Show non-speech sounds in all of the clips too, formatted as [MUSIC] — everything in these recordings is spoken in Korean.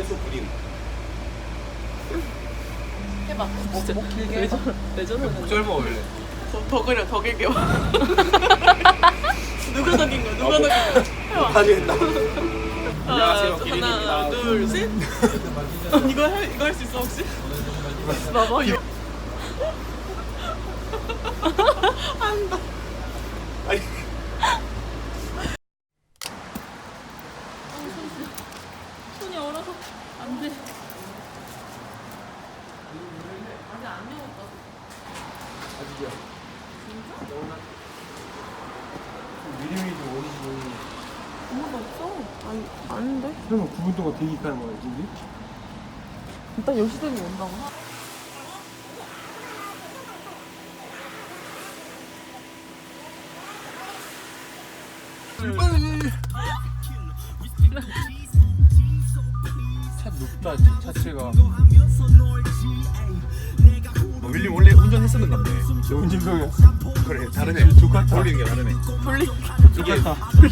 최소 그림. 해봐. 진짜 목 길게 해봐. 레전드. 짧아 원래. 더, 더 그려, 더 길게 와. [LAUGHS] 누가 더긴 거야? 누가 더긴 거야? 해봐. 아니 했다. 하나, 안녕하세요, 기린입니다. 하나, 둘, 셋. [LAUGHS] 이거 할 이거 할 수 있어 혹시? 봐봐 이거. 한다. 아니 손이 얼어서 안 돼. 아직 안 매웠다. 아직이요. 미리미리 오리지. 아무도 없어. 아니 아닌데? 그러면 9분 동안 대기하는 거야 지금? 일단 10시 되면 온다고. 차 높다. 뭐 윌리 원래 운전했었는 건데. 저 운전병이었어. 그래 다르네. 조카 돌리는 게 다르네. 돌리 이게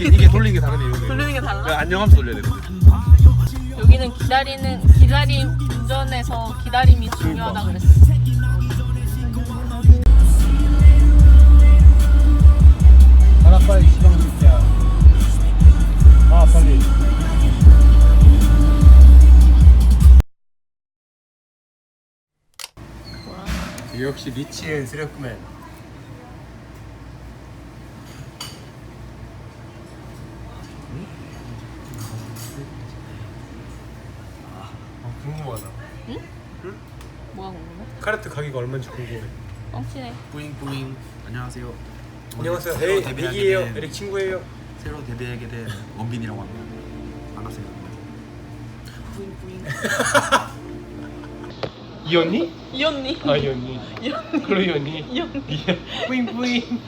이게, 이게 돌리는 게 다르네 이거. 돌리는 게 달라? 그 안녕하면서 돌려야 되거든. 여기는 기다리는 기다림 운전에서 기다림이 중요하다 그랬어. 가라 빨리 시방 줄게야. 아 빨리. 역시 리치앤 스레크맨. 아, 궁금하다. 뭐가 궁금해? 카레트 가격이 얼마인지 궁금해. 뻥치네. 뿌잉뿌잉 안녕하세요. 안녕하세요. 새로 에이, 데뷔하게 에릭이에요. 된- 에릭 친구예요. 새로 데뷔하게 된 원빈이라고 합니다. 반갑습니다. [LAUGHS] 뿌잉뿌잉. [LAUGHS] 이 언니? 이 언니. 아, 이 언니. 이 언니. 그래, 이 언니. 이 언니. 뿌잉 뿌잉.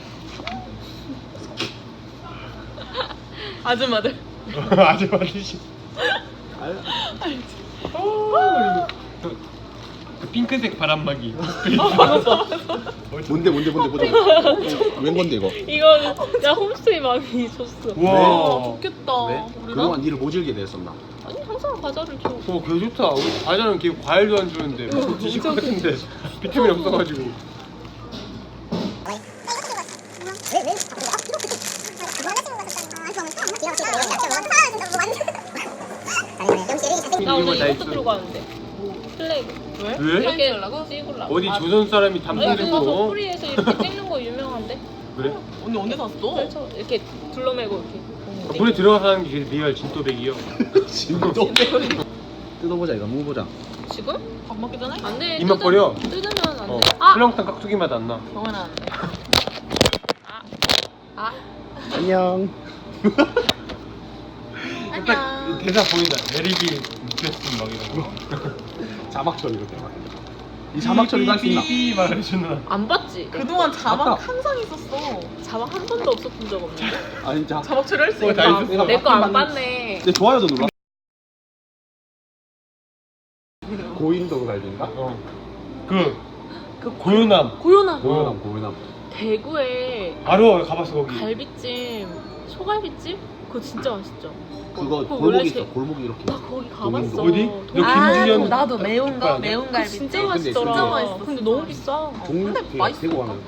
아줌마들. 아주 많으시. 그, 그 핑크색 바람막이. [LAUGHS] 뭔데 뭔데 뭔데 보자. 웬 건데 이거? 이거 야 홈스테이 많이 줬어. 우와. 와, 좋겠다. 왜? 우리가 그동안 니를 모질게 됐었나? 아니 항상 과자를 줘. 어, 개 좋다. 우리 과자는 걔 과일도 안 주는데 무슨 지식 엄청 같은데 비타민 없어가지고. 나 오늘 다 이것도. 들고 가는데. 왜? 왜? 이렇게 찍으려고. 어디 아, 조선 사람이 담배 그거 들고? 소프리에서 이렇게 찍는 거 유명한데. [LAUGHS] 그래? 언니 언제 샀어? 펼쳐 이렇게 둘러매고 이렇게. 돈에 들어가서 하는 게 리얼 진또백이요. [LAUGHS] 진도. [LAUGHS] 뜯어보자 이거 먹어보자. 지금? 밥 먹기 전에? 안 돼. 입맛 뜯으- 버려. 뜯으면 안 어. 돼. 아. 설렁탕 깍두기 맛 안 나. 병원아 안 돼. 아. 아. 안녕. 딱 대사 보인다. 메리비 느꼈음 막 이런 거. 자막 처리 이렇게. 이 자막 처리도 할 수 있나? 삐삐 말해주나. 안 봤지? 그동안 자막 맞다. 항상 있었어. 자막 한 번도 없었던 적 없는데? [LAUGHS] 아 진짜. 자막 처리할 수 어, 있었어. 내 거 안 봤네. 내 좋아요도 눌러. 고인도 갈비인가? 어. 그, 그 고요남. 고요나 고요남 고요남. 대구에 바로 가봤어 거기. 갈비찜, 소갈비찜? 그거 진짜 맛있죠? 그거 그거 골목이 원래 있어. 제- 골목이 이렇게. 나 거기 가봤어. 어디? 너 아, 김주현. 나도 매운 거. 매운 갈비. 진짜 근데 맛있더라. 진짜 맛있었어. 근데 너무 비싸. 종류 근데 되게 맛있어. 대구 가면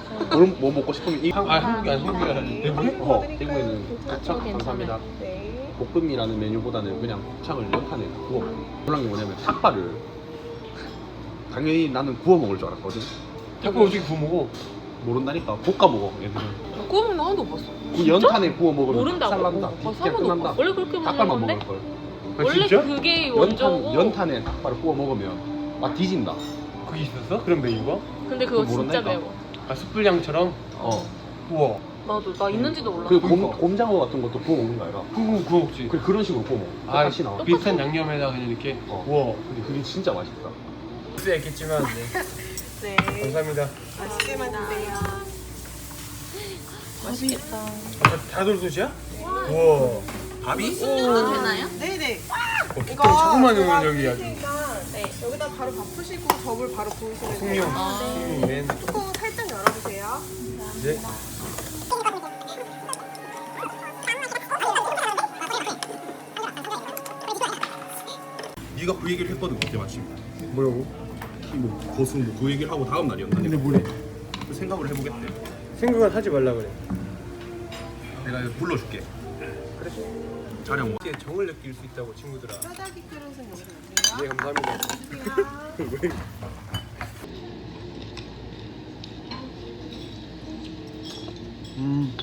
뭘뭐 먹고 싶으면 이 한, 아 한국이 아니 한국이 아니 대구? 어, 대구에는 저 곱창 괜찮아요. 감사합니다. 네. 볶음이라는 메뉴보다는 그냥 곱창을 연탄에 구워. 놀란 게 뭐냐면 닭발을 당연히 나는 구워 먹을 줄 알았거든. 자꾸 어떻게 구워 먹어? 모른다니까 볶아 먹어 얘들은. 구워 먹는 거 하나도 못 봤어. 그 연탄에 구워 먹으면 모른다고. 쌀난다. 어, 끝난다. 없어. 원래 그렇게 먹는 닭발만 건데? 먹을 걸. 아, 원래 진짜? 그게 연탄 원조고. 연탄에 닭발을 구워 먹으면 막 뒤진다. 그게 있었어? 그런 메뉴가? 근데 그거 그거 진짜 모른다니까. 매워. 아 숯불향처럼? 어. 우와 나도 나 있는지도 몰라. 그 곰, 그러니까. 곰장어 같은 것도 구워 먹는 거 아니라. 한국 구워 먹지 그 그런 식으로 구워 먹어. 아 똑같이 나와. 비슷한 양념에다가 그냥 이렇게 어. 우와 근데 그게 진짜 맛있다. 쓰였겠지만 네 [LAUGHS] 네. 감사합니다 맛있게 드세요. 맛있겠다. 아, 다돌솥이야? 우와 밥이? 넣어도 되나요? 네네. 어, 기타 조그만 은 여기 아주 네. 여기다 바로 밥 푸시고 접을 바로 부으시면 돼요. 풍룡맨 뚜껑 살짝 열어주세요. 네 네가 그 얘기를 했거든 그때 마침 뭐라고? 뭐 고수 뭐그 얘기를 하고 다음 날이었나 근데 뭐래? 그 생각을 해보겠대 생각은 하지 말라 그래. 내가 불러줄게 그래 촬영 이게 정을 느낄 수 있다고 친구들아. 네 감사합니다. 음.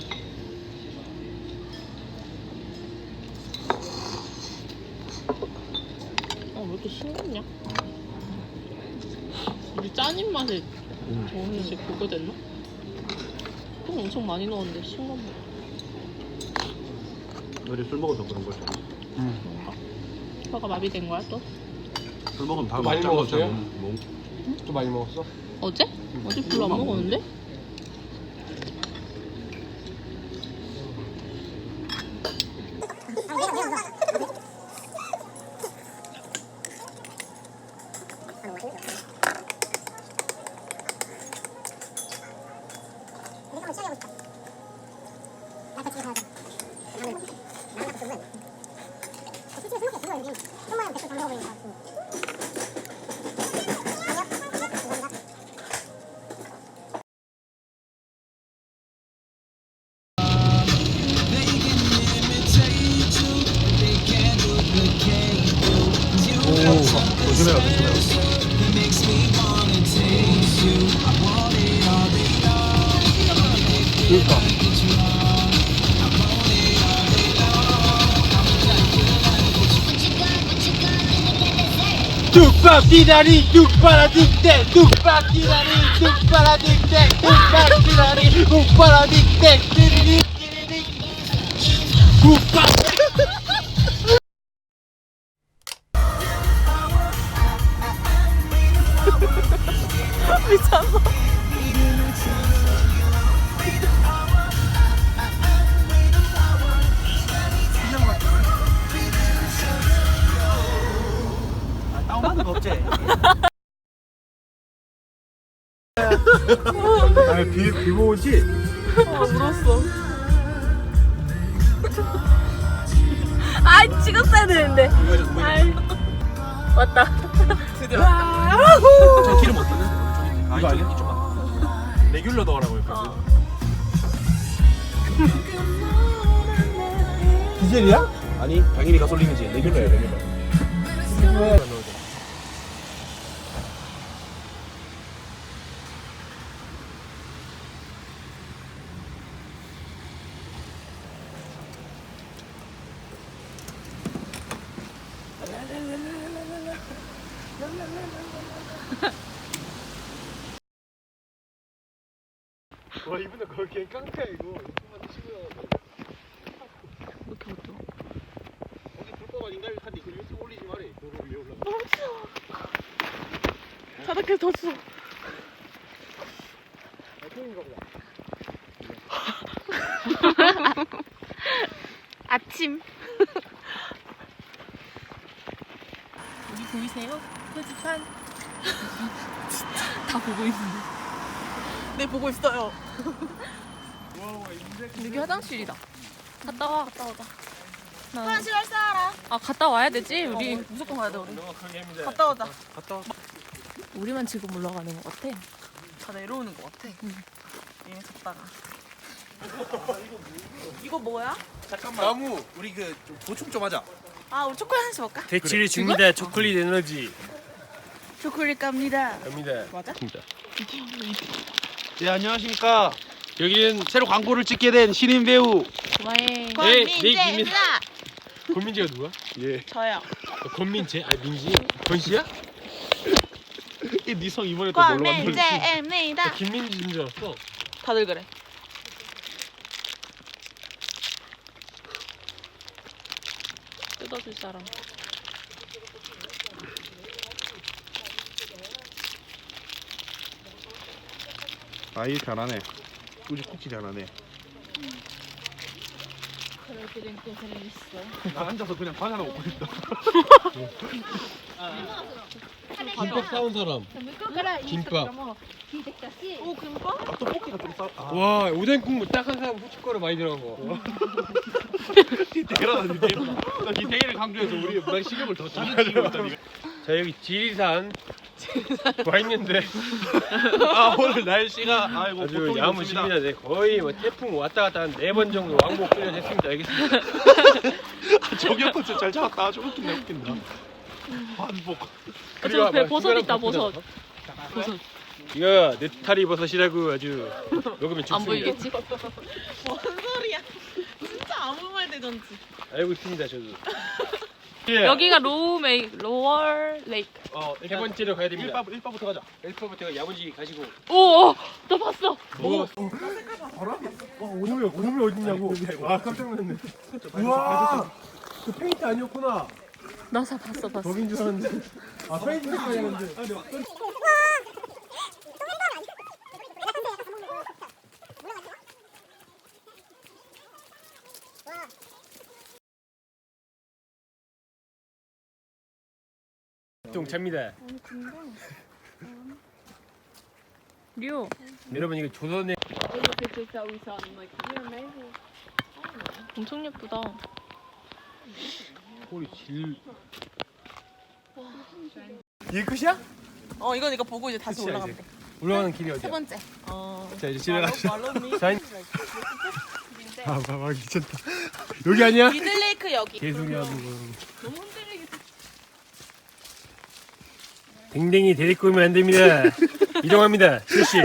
아, 왜 이렇게 싱겁냐? 우리 짠 입맛에 저는 이제 그거 됐나? 좀 엄청 많이 넣었는데 싱겁네. 어제 술 먹어서 그런 거지. 뭔가? 혀가 마비된 거야 또? 술 먹으면 다 많이 맞잖아, 먹었어요? 몸- 몸. 또 많이 먹었어? 어제? 어제 별로 안 먹었는데? 뚝밥 디다리 뚝바라딕대 뚝밥 디다리 뚝바 거 없지? 아니 비, 비보 오지? 아 울었어 아 찍었어야 되는데. 아이. 왔다. 드디어 저 기름 어디 있는? 아 이거 아니야? 이쪽 봐 레귤러 넣으라고 했거든 디젤이야? 아니 당연히 가솔린이지 레귤러야 레귤러 거의 개 깡패야 이거 이렇게 어두워. 어디 불법한 인간이 탄데 그 유튜브 올리지 말해 도로 위에 올라 바닥에 더 추워. [LAUGHS] 아침. 여기 보이세요? 표지판. [LAUGHS] 다 보고 있는데. 네 보고 있어요. 여기 화장실이다. 갔다 와, 갔다 오자. 나- 화장실 할 사람 아, 갔다 와야 되지, 우리. 어, 무조건 가야 돼 우리. 갔다 오자. 우리만 지금 올라가는 것 같아. 다 내려오는 거 같아. 얘네 갔다가. 이거 뭐야? 잠깐만. 나무 우리 그 좀 보충 좀 하자. 아 우리 초콜릿 하나씩 먹을까? 대치를 줍니다. 초콜릿 에너지. 초콜릿 갑니다. 갑니다. 맞아? 예, 안녕하십니까. 여기는 새로 광고를 찍게 된 신인 배우. 좋아해. 네, 권민재입니다 권민지가 누가? 예. 저요 어, 권민재? 아 민지? 권씨야? 네성 이번에 또 놀러 왔는데. 권민재입니다 김민지인 줄 알았어 다들 그래 뜯어줄 사람. 아이 잘하네 우리 코치 잘하네 나 앉아서 그냥 방 하나 먹고 싶다. 김밥 싸운 사람. 김밥. 오 금방? 아, 떡볶이가 좀 싸. 아, 와 오뎅 국물 딱 한 사람 후춧가루 많이 들어간 거. 디테일하다 디테일 디테일을 강조해서 우리 나 시급을 더 자주 치고 있다. 자 여기 지리산 와 있는데? [LAUGHS] 아 오늘 날씨가 아이고 아주 보통이 야무집니다 네, 거의 뭐 태풍 왔다 갔다 한 네 번 정도 왕복 훈련했습니다. 알겠습니다. [LAUGHS] 저기 한번 진짜 잘 잡았다. 좀 웃긴다 웃긴다. 반복. 저배막 버섯 중간에 있다. 버섯 버섯 이거 느타리 버섯이라고 아주 먹으면 죽습니다. 안 보이겠지? 뭔 소리야. 진짜 아무 말 되던지. 알고 있습니다 저도 [LAUGHS] 여기가 로우 메이 로월 레이크. 어, 세 번째로 가야 됩니다. 1바 1바부터 가자. 1퍼부터 야무지게 가시고. 오나 봤어. 먹어봤어 와 오놈이 오놈이 어딨냐고. 아 깜짝 놀랐네. 우와! 그 페인트 아니었구나. 나사 봤어 봤어. 거긴 줄 알았는데. 아 페인트 아니었는데 동차입니다. 류 여러분 이거 조선의 엄청 예쁘다. 홀이 질. 이게 끝이야? 어 이건 이거 보고 이제 다시 끝이야, 올라가면 돼. 올라가는 길이 어디야? 세 번째. 어. 자 이제 집에 가자. 자, 아 봐봐 미쳤다. 여기 아니야? 미들레이크 여기. 개소리하고 너무 흔들리겠다 댕댕이 데리고 오면 안 됩니다. [LAUGHS] 이동합니다. 실시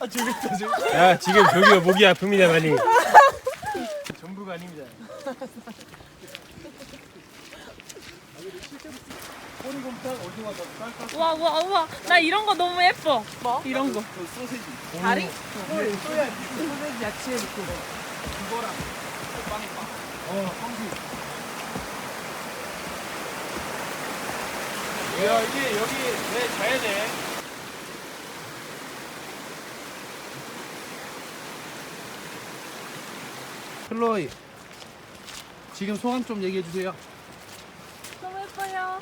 아 재밌다 재밌다. 아 지금 저기가 목이 아픕니다 많이. 전부가 아닙니다. 우와 우와 우와. 나 이런 거 너무 예뻐. 뭐? 이런 거. 다리? 야 이게 여기 내 자야 돼 클로이 지금 소감 좀 얘기해 주세요. 너무 예뻐요.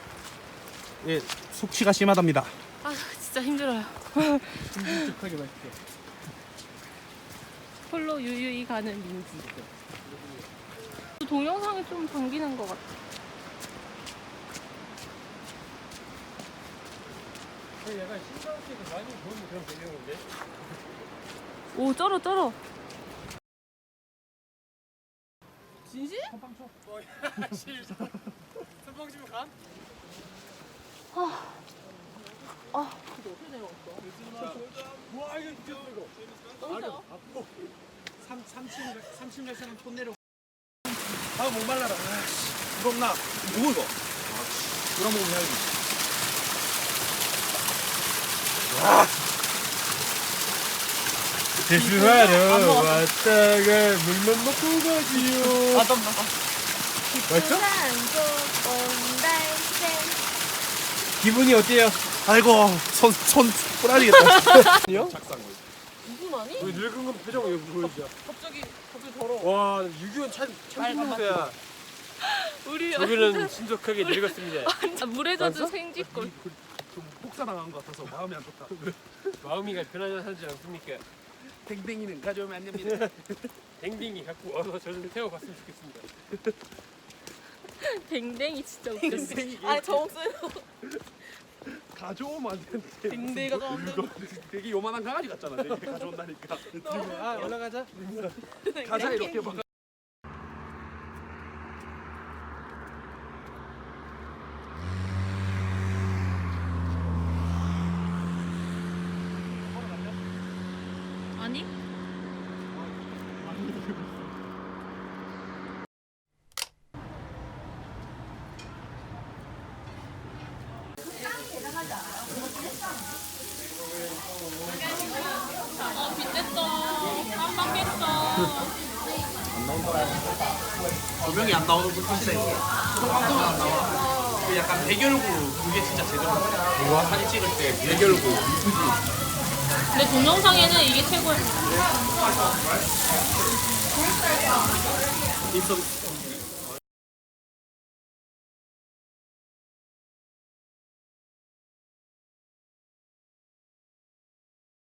예, 숙취가 심하답니다. 아 진짜 힘들어요. 촉촉하게 맛있게. 홀로 유유히 가는 민지. 동영상에 좀 담기는 것 같아 약간 신상식에서 많이 보는 그런 배경인데 오 쩔어 쩔어 진실? 선방 집에 가? 와 이거 진짜 이거 너무 쩔어 3층 열차는 톤 내려. 아 목말라라. 아씨, 무겁나? 누구 이거? 아씨, 그럼 먹으면 해야지. 대수하러 왔다가 물만 먹고 가지요 맛있어? 기분이 어때요? 아이고, 손, 손, 뿌라지겠다. 아니요? 무슨 아니? 왜 늙은 건 표정 왜 보여줘 갑자기 갑자기 더러워 와 6.25는 참, 참 힘들다 우리 저기는 신속하게 늙었습니다 아, 물에 젖은? 생쥐꼴 폭사당한 것 같아서 마음이 안 좋다. 마음이가 편안하지 않습니까? 댕댕이는 가져오면 안 됩니다. [LAUGHS] 댕댕이 갖고 와서 저 좀 태워봤으면 좋겠습니다 [LAUGHS] 댕댕이 진짜 웃겼어 댕댕이. 아니 저 목소리로 가져오면 안 되는데. 댕댕이가 좀 이거 되게 요만한 강아지 같잖아. 되게 가져온다니까. [LAUGHS] 아 올라가자 가자 이렇게 막. 아니? 아, 빗댔어. 깜빡했어. 조명이 안 나오는. 소방서는 안 나와. 그 약간 대결구 그게 진짜 제대로. 이거 사진 찍을 때 대결구. 근데 동영상에는 이게 최고야. 있어